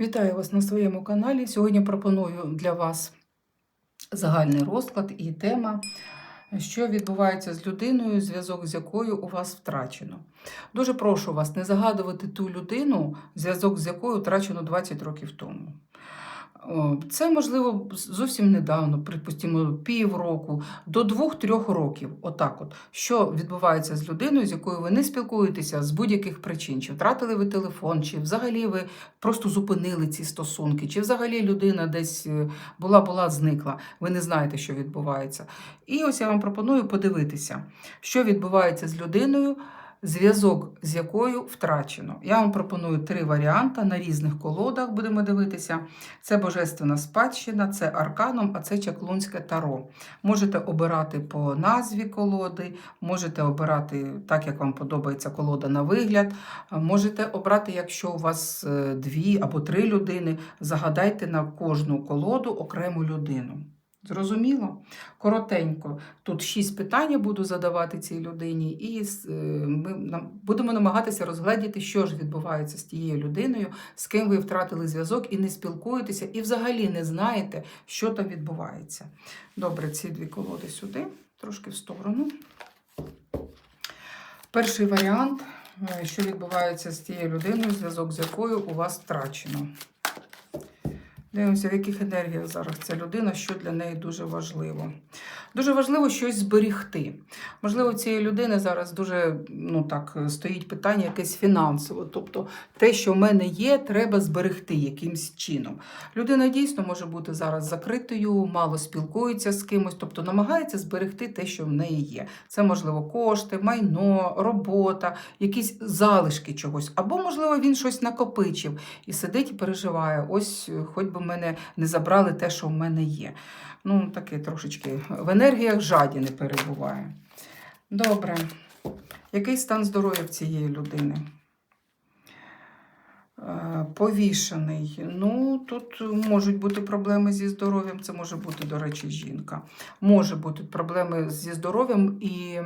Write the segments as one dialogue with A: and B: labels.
A: Вітаю вас на своєму каналі. Сьогодні пропоную для вас загальний розклад і тема, що відбувається з людиною, зв'язок з якою у вас втрачено. Дуже прошу вас не загадувати ту людину, зв'язок з якою втрачено 20 років тому. О, Це можливо зовсім недавно, припустимо, півроку до двох-трьох років. Отак, от що відбувається з людиною, з якою ви не спілкуєтеся з будь-яких причин, чи втратили ви телефон, чи взагалі ви просто зупинили ці стосунки, чи взагалі людина десь е, була, була, зникла. Ви не знаєте, що відбувається. І ось я вам пропоную подивитися, що відбувається з людиною зв'язок з якою втрачено. Я вам пропоную три варіанти на різних колодах. Будемо дивитися. Це Божественна спадщина, це арканом, а це чаклунське таро. Можете обирати по назві колоди, можете обирати так, як вам подобається колода на вигляд. Можете обрати, якщо у вас е, дві або три людини, загадайте на кожну колоду окрему людину. Зрозуміло? Коротенько. Тут шість питань я буду задавати цій людині, і е, ми будемо намагатися розгледіти, що ж відбувається з тією людиною, з ким ви втратили зв'язок і не спілкуєтеся, і взагалі не знаєте, що там відбувається. Добре, ці дві колоди сюди, трошки в сторону. Перший варіант, е, що відбувається з тією людиною, зв'язок з якою у вас втрачено. Дивимося, в яких енергіях зараз ця людина, що для неї дуже важливо. Дуже важливо щось зберігти. Можливо, цієї людини зараз дуже ну так, стоїть питання якесь фінансове. Тобто те, що в мене є, треба зберегти якимсь чином. Людина дійсно може бути зараз закритою, мало спілкується з кимось, тобто намагається зберегти те, що в неї є. Це, можливо, кошти, майно, робота, якісь залишки чогось. Або, можливо, він щось накопичив і сидить і переживає. Ось, хоч би мене не забрали те, що в мене є. Ну, таке трошечки в енергіях жадіни перебуває. Добре. Який стан здоров'я в цієї людини? Е, Повішений. Ну, тут можуть бути проблеми зі здоров'ям. Це може бути, до речі, жінка. Може бути проблеми зі здоров'ям і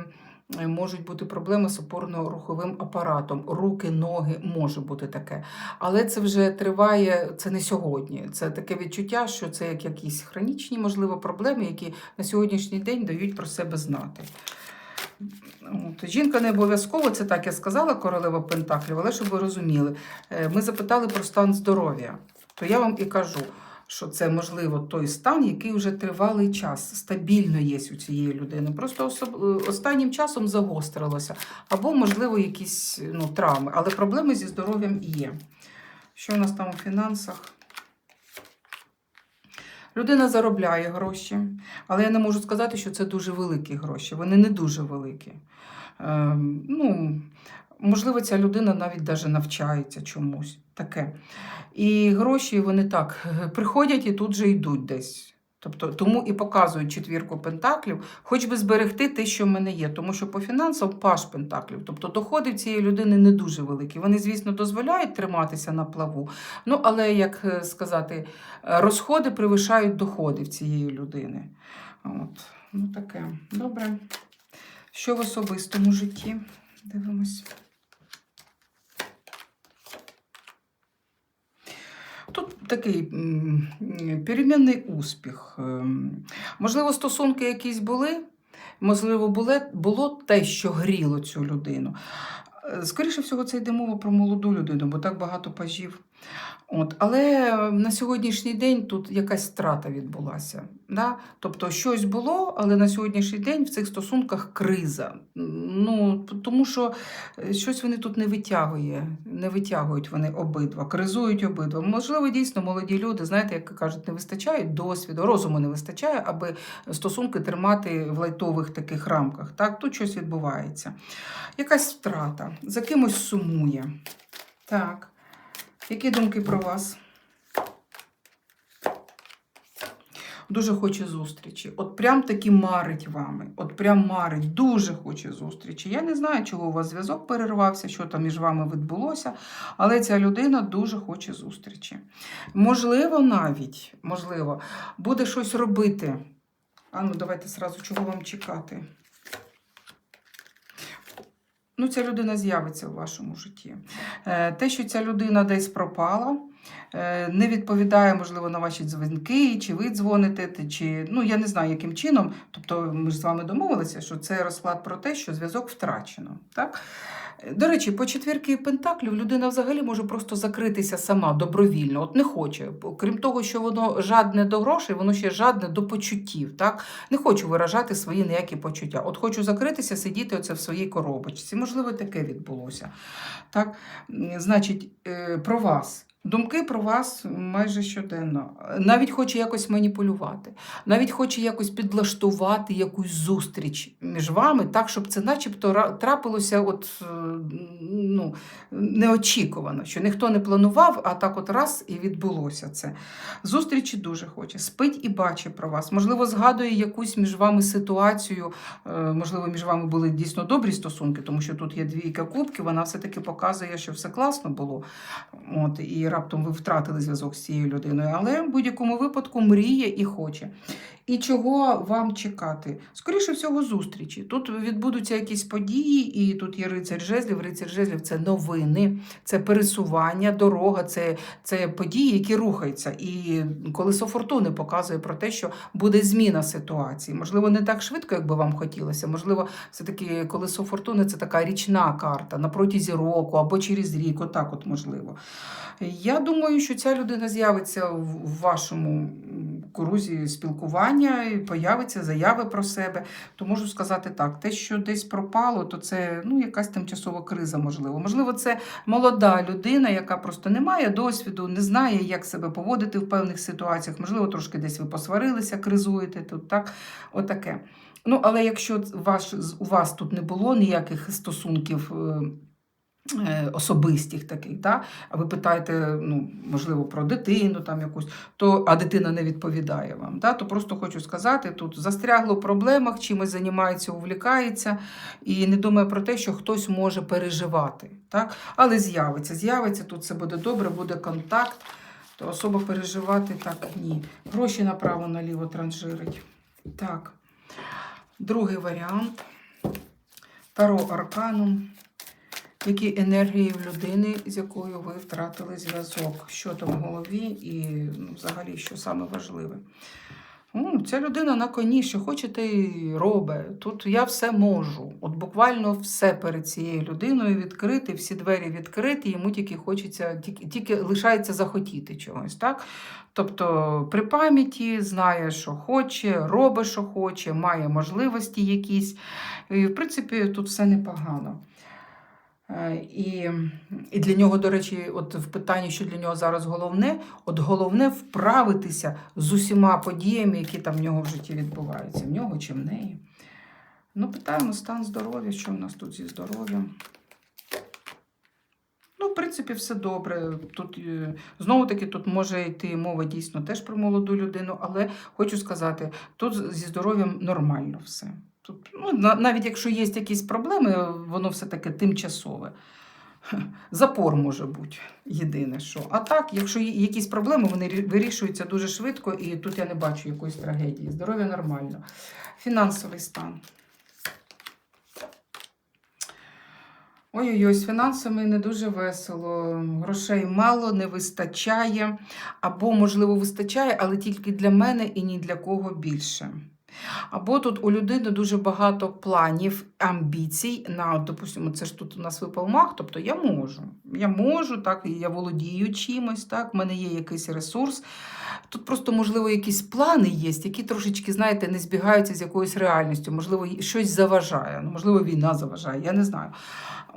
A: можуть бути проблеми з опорно-руховим апаратом. Руки, ноги, може бути таке. Але це вже триває, це не сьогодні. Це таке відчуття, що це як якісь хронічні, можливо, проблеми, які на сьогоднішній день дають про себе знати. От. Жінка не обов'язково, це так я сказала, королева Пентаклів, але щоб ви розуміли, е, ми запитали про стан здоров'я. То я вам і кажу, що це, можливо, той стан, який вже тривалий час, стабільно є у цієї людини. Просто особ... е, останнім часом загострилося. Або, можливо, якісь ну, травми, але проблеми зі здоров'ям є. Що у нас там у фінансах? Людина заробляє гроші, але я не можу сказати, що це дуже великі гроші. Вони не дуже великі. Ем, ну, можливо, ця людина навіть даже навчається чомусь таке. І гроші вони так приходять і тут же йдуть десь. Тобто, тому і показують четвірку пентаклів, хоч би зберегти те, що в мене є. Тому що по фінансам паш пентаклів. Тобто доходи в цієї людини не дуже великі. Вони, звісно, дозволяють триматися на плаву. Ну, але, як е, сказати, розходи перевищають доходи в цієї людини. От, ну таке. Добре. Що в особистому житті? Дивимось. Тут такий перемінний успіх. Ем, Можливо, стосунки якісь були, можливо, було, було те, що гріло цю людину. Е, Скоріше всього, це йде мова про молоду людину, бо так багато пажів. От. Але на сьогоднішній день тут якась страта відбулася. Да? Тобто щось було, але на сьогоднішній день в цих стосунках криза. Ну, тому що е, щось вони тут не витягує, не витягують вони обидва, кризують обидва. Можливо, дійсно молоді люди, знаєте, як кажуть, не вистачає досвіду, розуму не вистачає, аби стосунки тримати в лайтових таких рамках. Так, тут щось відбувається. Якась втрата, за кимось сумує. Так. Які думки про вас? Дуже хоче зустрічі. От прям таки марить вами. От прям марить, дуже хоче зустрічі. Я не знаю, чого у вас зв'язок перервався, що там між вами відбулося, але ця людина дуже хоче зустрічі. Можливо, навіть, можливо, буде щось робити. А ну, давайте зразу, чого вам чекати. Ну, ця людина з'явиться в вашому житті. Е, Те, що ця людина десь пропала, е, не відповідає, можливо, на ваші дзвінки, чи ви дзвоните, чи ну я не знаю, яким чином. Тобто, ми ж з вами домовилися, що це розклад про те, що зв'язок втрачено. Так? До речі, по четвірки пентаклів людина взагалі може просто закритися сама добровільно, от не хоче. Крім того, що воно жадне до грошей, воно ще жадне до почуттів. Так? Не хочу виражати свої ніякі почуття. От хочу закритися, сидіти оце в своїй коробочці. Можливо, таке відбулося. Так? Значить, е, про вас. Думки про вас майже щоденно. Навіть хоче якось маніпулювати, навіть хоче якось підлаштувати якусь зустріч між вами, так, щоб це начебто трапилося от, е, ну, неочікувано, що ніхто не планував, а так от раз і відбулося це. Зустрічі дуже хоче, спить і бачить про вас. Можливо, згадує якусь між вами ситуацію, е, можливо, між вами були дійсно добрі стосунки, тому що тут є двійка кубків, вона все-таки показує, що все класно було. От, і раптом ви втратили зв'язок з цією людиною. Але в будь-якому випадку мріє і хоче. І чого вам чекати? Скоріше всього, зустрічі. Тут відбудуться якісь події, і тут є рицар жезлів. Рицар жезлів це новини, це пересування, дорога, це, це події, які рухаються. І колесо фортуни показує про те, що буде зміна ситуації. Можливо, не так швидко, як би вам хотілося. Можливо, все-таки колесо фортуни це така річна карта на протязі року або через рік, отак от можливо. Я думаю, що ця людина з'явиться в вашому крузі спілкування, і появиться заяви про себе. То можу сказати так: те, що десь пропало, то це ну, якась тимчасова криза, можливо. Можливо, це молода людина, яка просто не має досвіду, не знає, як себе поводити в певних ситуаціях. Можливо, трошки десь ви посварилися, кризуєте тут, так? Отаке. Ну, але якщо ваш, у вас тут не було ніяких стосунків. Е, Особистих таких, да? а ви питаєте, ну, можливо, про дитину там якусь, то, а дитина не відповідає вам. Да? То просто хочу сказати, тут застрягло в проблемах, чимось займається, увлікається і не думає про те, що хтось може переживати. Так? Але з'явиться, з'явиться, тут все буде добре, буде контакт, то особа переживати так ні. Гроші направо-наліво транжирить. Так. Другий варіант. Таро Арканум. Які енергії в людини, з якою ви втратили зв'язок? Що там в голові і ну, взагалі, що саме важливе? Ну, ця людина на коні, що хоче, те й робить. Тут я все можу. От буквально все перед цією людиною відкрити, всі двері відкриті, йому тільки хочеться, тільки, тільки лишається захотіти чогось. так? Тобто при пам'яті знає, що хоче, робить, що хоче, має можливості якісь. І, в принципі, тут все непогано. Е, І, і для нього, до речі, от в питанні, що для нього зараз головне, от головне вправитися з усіма подіями, які там в нього в житті відбуваються, в нього чи в неї. Ну, питаємо стан здоров'я, що в нас тут зі здоров'ям. Ну, в принципі, все добре. Тут е, знову таки тут може йти мова дійсно теж про молоду людину, але хочу сказати, тут зі здоров'ям нормально все. Тут, ну, навіть якщо є якісь проблеми, воно все-таки тимчасове. Запор може бути єдине, що. А так, якщо є якісь проблеми, вони вирішуються дуже швидко, і тут я не бачу якоїсь трагедії. Здоров'я нормально. Фінансовий стан. Ой-ой-ой, з фінансами не дуже весело. Грошей мало, не вистачає. Або, можливо, вистачає, але тільки для мене і ні для кого більше. Або тут у людини дуже багато планів, амбіцій. На, допустимо, це ж тут у нас випав мах, тобто я можу. Я можу, так, і я володію чимось, так, в мене є якийсь ресурс. Тут просто, можливо, якісь плани є, які трошечки, знаєте, не збігаються з якоюсь реальністю. Можливо, щось заважає, ну, можливо, війна заважає, я не знаю.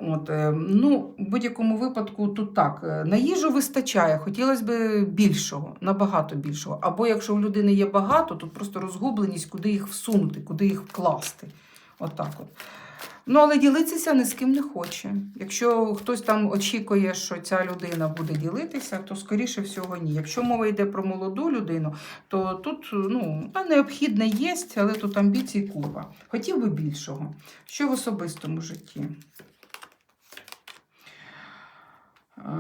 A: От, е, ну, в будь-якому випадку тут так. е, На їжу вистачає, хотілося б більшого, набагато більшого. Або якщо у людини є багато, тут просто розгубленість, куди їх всунути, куди їх вкласти. Отак от. Ну, але ділитися ні з ким не хоче. Якщо хтось там очікує, що ця людина буде ділитися, то скоріше всього ні. Якщо мова йде про молоду людину, то тут ну, необхідне є, але тут амбіції купа. Хотів би більшого. Що в особистому житті?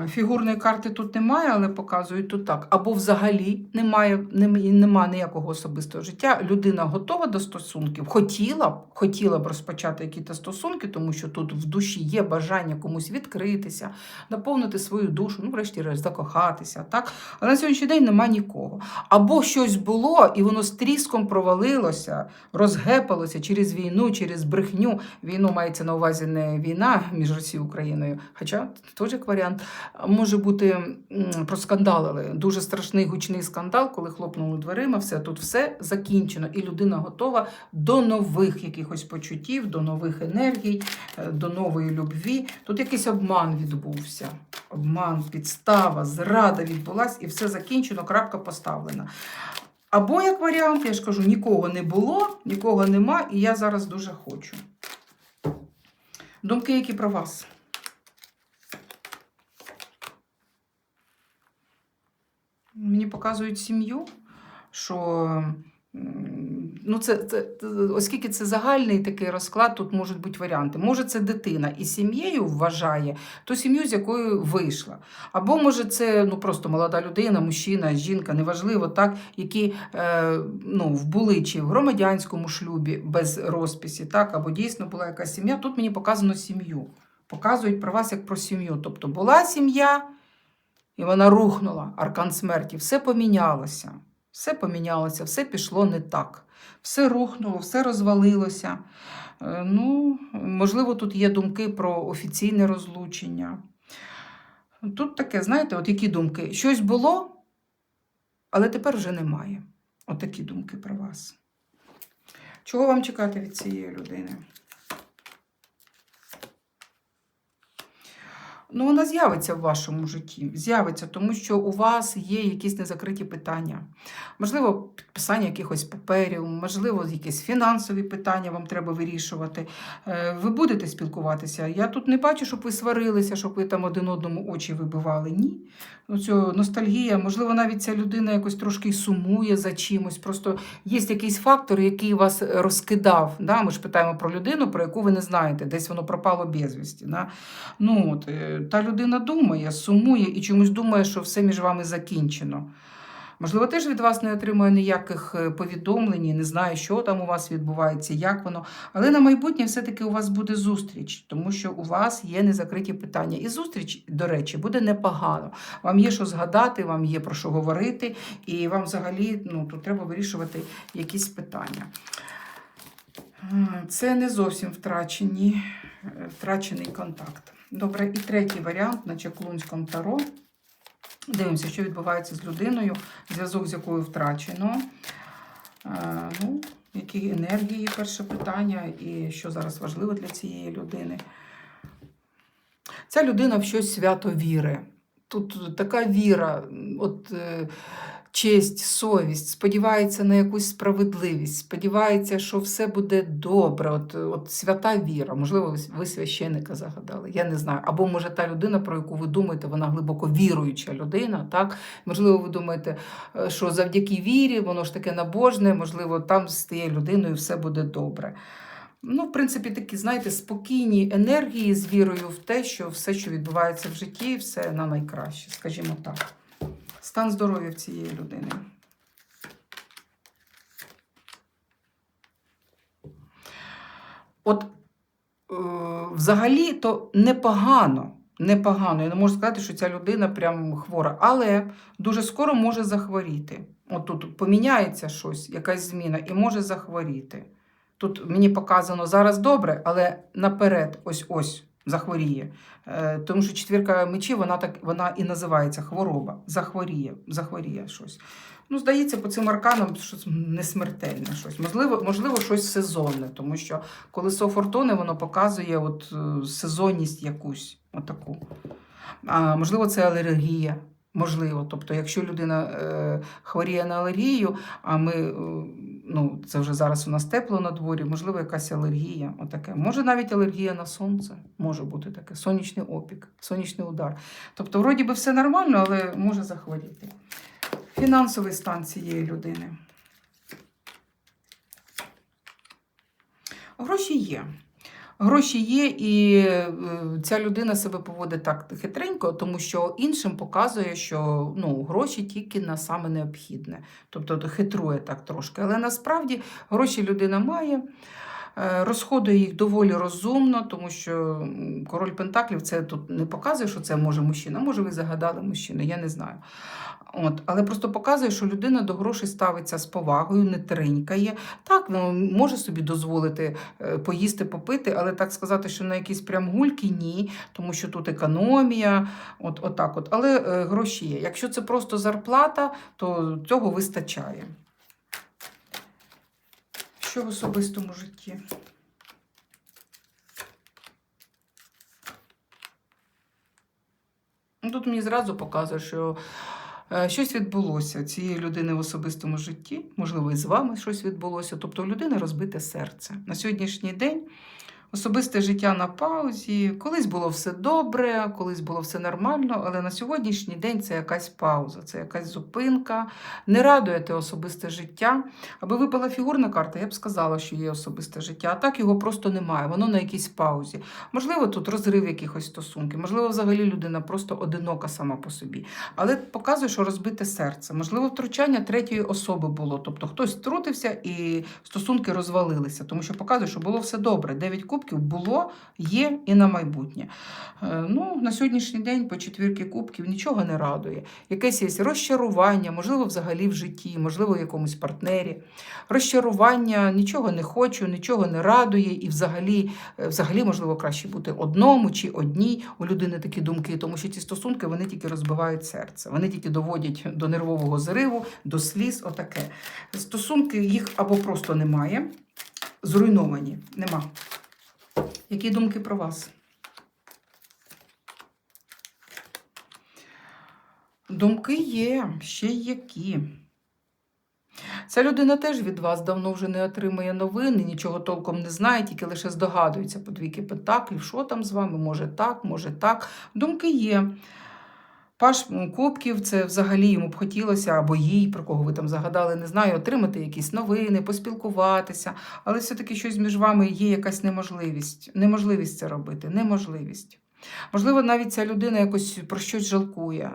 A: Е, Фігурної карти тут немає, але показують тут так. Або взагалі немає, нем- нема ніякого особистого життя. Людина готова до стосунків, хотіла б, хотіла б розпочати якісь стосунки, тому що тут в душі є бажання комусь відкритися, наповнити свою душу, ну, врешті-решт, закохатися. Так? Але на сьогоднішній день нема нікого. Або щось було, і воно з тріском провалилося, розгепалося через війну, через брехню. Війну мається на увазі не війна між Росією і Україною, хоча теж як варіант. Може бути проскандалили. Дуже страшний гучний скандал, коли хлопнули дверима, все тут все закінчено, і людина готова до нових якихось почуттів, до нових енергій, е, до нової любві. Тут якийсь обман відбувся. Обман, підстава, зрада відбулась, і все закінчено, крапка поставлена. Або, як варіант, я ж кажу, нікого не було, нікого нема, і я зараз дуже хочу. Думки, які про вас? Мені показують сім'ю, що ну, це, це, оскільки це загальний такий розклад, тут можуть бути варіанти. Може, це дитина і сім'єю вважає ту сім'ю, з якою вийшла. Або може це ну, просто молода людина, мужчина, жінка, неважливо, так, які е, ну, вбули чи в громадянському шлюбі без розписі, так, або дійсно була якась сім'я. Тут мені показано сім'ю. Показують про вас як про сім'ю. Тобто була сім'я. І вона рухнула, аркан смерті. Все помінялося. Все помінялося, все пішло не так. Все рухнуло, все розвалилося. Е, Ну, можливо, тут є думки про офіційне розлучення. Тут таке, знаєте, от які думки? Щось було, але тепер вже немає. От думки про вас. Чого вам чекати від цієї людини? Ну, вона з'явиться в вашому житті. З'явиться, тому що у вас є якісь незакриті питання. Можливо, підписання якихось паперів, можливо, якісь фінансові питання вам треба вирішувати. Е, Ви будете спілкуватися. Я тут не бачу, щоб ви сварилися, щоб ви там один одному очі вибивали. Ні. Оцю ностальгія, можливо, навіть ця людина якось трошки сумує за чимось. Просто є якийсь фактор, який вас розкидав. Да? Ми ж питаємо про людину, про яку ви не знаєте, десь воно пропало безвісті. Да? Ну, от, е, та людина думає, сумує і чомусь думає, що все між вами закінчено. Можливо, теж від вас не отримує ніяких е, повідомлень, не знає, що там у вас відбувається, як воно. Але на майбутнє все-таки у вас буде зустріч, тому що у вас є незакриті питання. І зустріч, до речі, буде непогано. Вам є що згадати, вам є про що говорити, і вам взагалі ну, тут треба вирішувати якісь питання. Е, Це не зовсім втрачені, е, втрачений контакт. Добре, і третій варіант на Чаклунському таро. Дивимося, що відбувається з людиною, зв'язок з якою втрачено. Е, ну, які енергії, перше питання, і що зараз важливо для цієї людини. Ця людина в щось свято віри. Тут така віра, от е, честь, совість, сподівається на якусь справедливість, сподівається, що все буде добре. От, от свята віра. Можливо, ви- священника загадали. Я не знаю. Або може та людина, про яку ви думаєте, вона глибоко віруюча людина. Так? Можливо, ви думаєте, е, що завдяки вірі, воно ж таке набожне, можливо, там з тією людиною все буде добре. Ну, в принципі, такі, знаєте, спокійні енергії з вірою в те, що все, що відбувається в житті, все на найкраще, скажімо так. Стан здоров'я в цієї людини. От е, взагалі то непогано. Непогано. Я не можу сказати, що ця людина прям хвора, але дуже скоро може захворіти. От тут поміняється щось, якась зміна, і може захворіти. Тут мені показано зараз добре, але наперед ось ось захворіє. Е, Тому що четвірка мечів, вона так вона і називається хвороба. Захворіє, захворіє щось. Ну, здається, по цим арканам щось не смертельне щось. Можливо, можливо, щось сезонне, тому що колесо фортуни воно показує от, е, сезонність якусь. Отаку. А, можливо, це алергія. Можливо, тобто, якщо людина е, хворіє на алергію, а ми, е, ну, це вже зараз у нас тепло на дворі, можливо, якась алергія. Отаке. Може навіть алергія на сонце, може бути таке, сонячний опік, сонячний удар. Тобто, вроді би, все нормально, але може захворіти. Фінансовий стан цієї людини. Гроші є. Гроші є, і е, ця людина себе поводить так хитренько, тому що іншим показує, що ну, гроші тільки на саме необхідне. Тобто хитрує так трошки. Але насправді гроші людина має. е, Розходує їх доволі розумно, тому що король Пентаклів це тут не показує, що це може мужчина. Може, ви загадали мужчину, я не знаю. От, але просто показує, що людина до грошей ставиться з повагою, не тринькає. Так, може собі дозволити е, поїсти, попити, але так сказати, що на якісь прям гульки ні, тому що тут економія, от, отак от. Але е, гроші є. Якщо це просто зарплата, то цього вистачає. Що в особистому житті? Ну, Тут мені зразу показує, що щось відбулося цієї людини в особистому житті, можливо, і з вами щось відбулося. Тобто у людини розбите серце. На сьогоднішній день особисте життя на паузі. Колись було все добре, колись було все нормально, але на сьогоднішній день це якась пауза, це якась зупинка. Не радує те особисте життя. Аби випала фігурна карта, я б сказала, що є особисте життя, а так його просто немає. Воно на якійсь паузі. Можливо, тут розрив якихось стосунків, можливо, взагалі людина просто одинока сама по собі. Але показує, що розбите серце. Можливо, втручання третьої особи було. Тобто хтось втрутився і стосунки розвалилися, тому що показує, що було все добре. Дев'ять кубків було, є і на майбутнє. Е, Ну, на сьогоднішній день по четвірки кубків нічого не радує. Якесь є розчарування, можливо, взагалі в житті, можливо, в якомусь партнері. Розчарування, нічого не хочу, нічого не радує, і взагалі, е, взагалі, можливо, краще бути одному чи одній. У людини такі думки, тому що ці стосунки вони тільки розбивають серце, вони тільки доводять до нервового зриву, до сліз. Отаке. Стосунки їх або просто немає, зруйновані, нема. Які думки про вас? Думки є, ще які. Ця людина теж від вас давно вже не отримує новини, нічого толком не знає, тільки лише здогадується по двійки пентаклів, що там з вами, може так, може так. Думки є. Паш Кубків, це взагалі йому б хотілося, або їй, про кого ви там загадали, не знаю, отримати якісь новини, поспілкуватися. Але все-таки щось між вами є якась неможливість. Неможливість це робити, неможливість. Можливо, навіть ця людина якось про щось жалкує.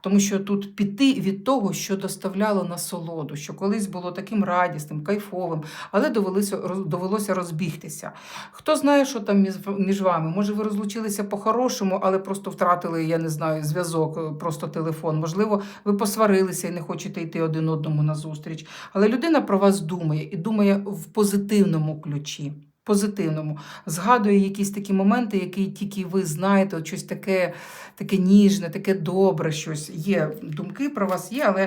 A: Тому що тут піти від того, що доставляло насолоду, що колись було таким радісним, кайфовим, але довелося, довелося розбігтися. Хто знає, що там між, вами? Може, ви розлучилися по-хорошому, але просто втратили, я не знаю, зв'язок, е, просто телефон. Можливо, ви посварилися і не хочете йти один одному на зустріч. Але людина про вас думає і думає в позитивному ключі. Позитивному, згадує якісь такі моменти, які тільки ви знаєте, от щось таке, таке ніжне, таке добре, щось є. Думки про вас є, але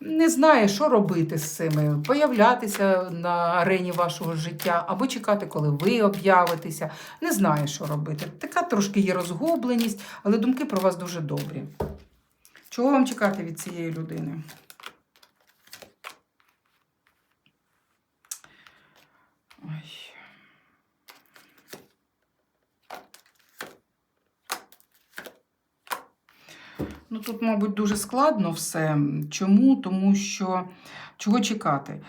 A: не знає, що робити з цими, появлятися на арені вашого життя або чекати, коли ви об'явитеся. Не знає, що робити. Така трошки є розгубленість, але думки про вас дуже добрі. Чого вам чекати від цієї людини? Ой. Ну, тут, мабуть, дуже складно все. Чому? Тому що чого чекати?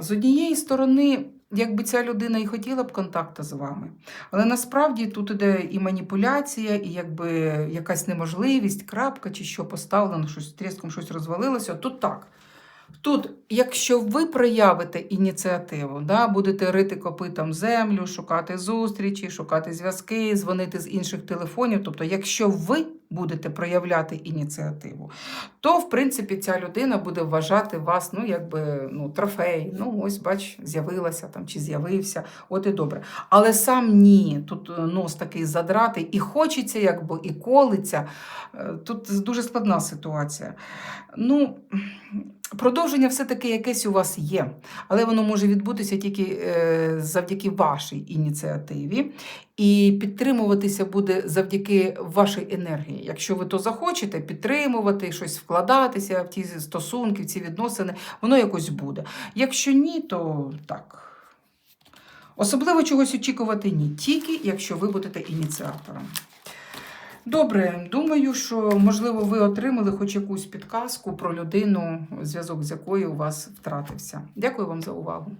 A: З однієї сторони, якби ця людина і хотіла б контакту з вами, але насправді тут іде і маніпуляція, і якби якась неможливість, крапка чи що поставлено, щось тріском щось розвалилося. Тут так. Тут, якщо ви проявите ініціативу, да, будете рити копитом землю, шукати зустрічі, шукати зв'язки, дзвонити з інших телефонів. Тобто, якщо ви будете проявляти ініціативу, то в принципі ця людина буде вважати вас, ну, якби ну, трофей. Ну, ось, бач, з'явилася там чи з'явився, от і добре. Але сам ні, тут е, нос такий задратий, і хочеться, якби, і колиться. Е, Тут дуже складна ситуація. Ну, Продовження все-таки якесь у вас є, але воно може відбутися тільки е, завдяки вашій ініціативі, і підтримуватися буде завдяки вашій енергії. Якщо ви то захочете, підтримувати, щось вкладатися в ті стосунки, в ці відносини, воно якось буде. Якщо ні, то так. Особливо чогось очікувати ні, тільки якщо ви будете ініціатором. Добре, думаю, що можливо ви отримали хоч якусь підказку про людину, зв'язок з якою у вас втратився. Дякую вам за увагу.